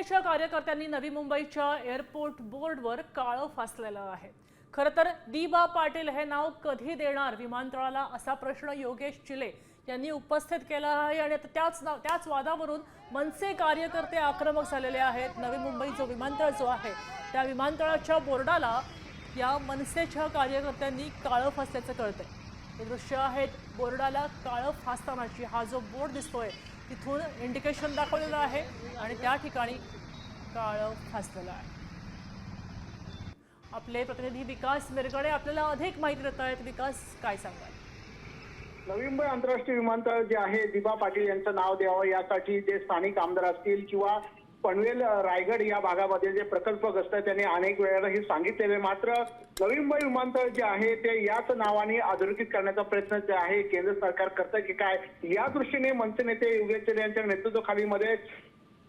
मनसेच्या कार्यकर्त्यांनी नवी मुंबईच्या एअरपोर्ट बोर्डवर काळं फासलेलं आहे. खरं तर दिबा पाटील हे नाव कधी देणार विमानतळाला असा प्रश्न योगेश चिले यांनी उपस्थित केला आहे आणि आता त्याच नाव त्याच वादावरून मनसे कार्यकर्ते आक्रमक झालेले आहेत. नवी मुंबई जो विमानतळ जो आहे त्या विमानतळाच्या बोर्डाला या मनसेच्या कार्यकर्त्यांनी काळं फासल्याचं कळतंय. हे दृश्य आहेत. बोर्डाला काळं फासतानाची हा जो बोर्ड दिसतोय तिथून इंडिकेशन दाखवलेलं आहे आणि त्या ठिकाणी काळं फासलेलं आहे. आपले प्रतिनिधी विकास मिरगडे आपल्याला अधिक माहिती देत आहेत. विकास काय सांगाल? नवी मुंबई आंतरराष्ट्रीय विमानतळ जे आहे दिबा पाटील यांचं नाव द्यावं. यासाठी जे स्थानिक आमदार असतील किंवा पनवेल रायगड या भागामध्ये जे प्रकल्पग्रस्त आहे त्यांनी अनेक वेळेला हे सांगितलेले. मात्र नवी मुंबई विमानतळ जे आहे ते याच नावाने अधोरेखित करण्याचा प्रयत्न जे आहे केंद्र सरकार करतं की काय? या दृष्टीने मंच नेते योगेश यांच्या नेतृत्वाखाली मध्ये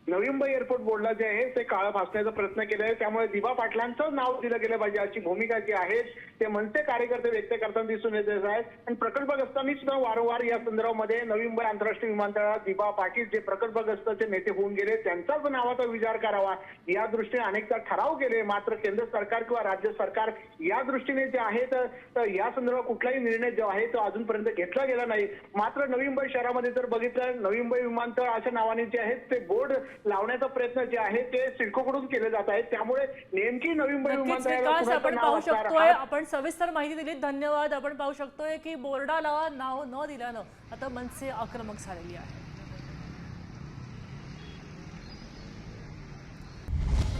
नवी मुंबई एअरपोर्ट बोर्डला जे आहे ते काळं फासण्याचा प्रयत्न केला आहे. त्यामुळे दिबा पाटलांचं नाव दिलं गेलं पाहिजे. अशी भूमिका जी आहे ते मनसे कार्यकर्ते व्यक्त करताना दिसून येत आहेत. आणि प्रकल्पग्रस्तांनी सुद्धा वारंवार या संदर्भामध्ये नवी मुंबई आंतरराष्ट्रीय विमानतळात दिवा पाटील जे प्रकल्पग्रस्ताचे नेते होऊन गेले त्यांचाच नावाचा विचार करावा. या दृष्टीने अनेकदा ठराव केले. मात्र केंद्र सरकार किंवा राज्य सरकार या दृष्टीने जे आहे तर तर या संदर्भात कुठलाही निर्णय जो आहे तो अजूनपर्यंत घेतला गेला नाही. मात्र नवी मुंबई शहरामध्ये जर बघितलं नवी मुंबई विमानतळ अशा नावाने जे आहेत ते बोर्ड लावण्याचा प्रयत्न जे आहे ते सिडकोकडून केले जात आहे त्यामुळे नेमकी नवी मुंबई विमानतळाला आपण पाहू शकतोय. आपण सविस्तर माहिती दिली धन्यवाद. आपण पाहू शकतोय की बोर्डाला नाव न दिल्यानं आता मनसे आक्रमक झालेली आहे.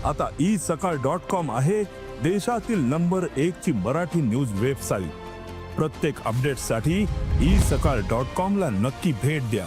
आता ई सकाळ डॉट कॉम आहे देशातील नंबर एक ची मराठी न्यूज वेबसाईट. प्रत्येक अपडेटसाठी ई सकाळ डॉट कॉम ला नक्की भेट द्या.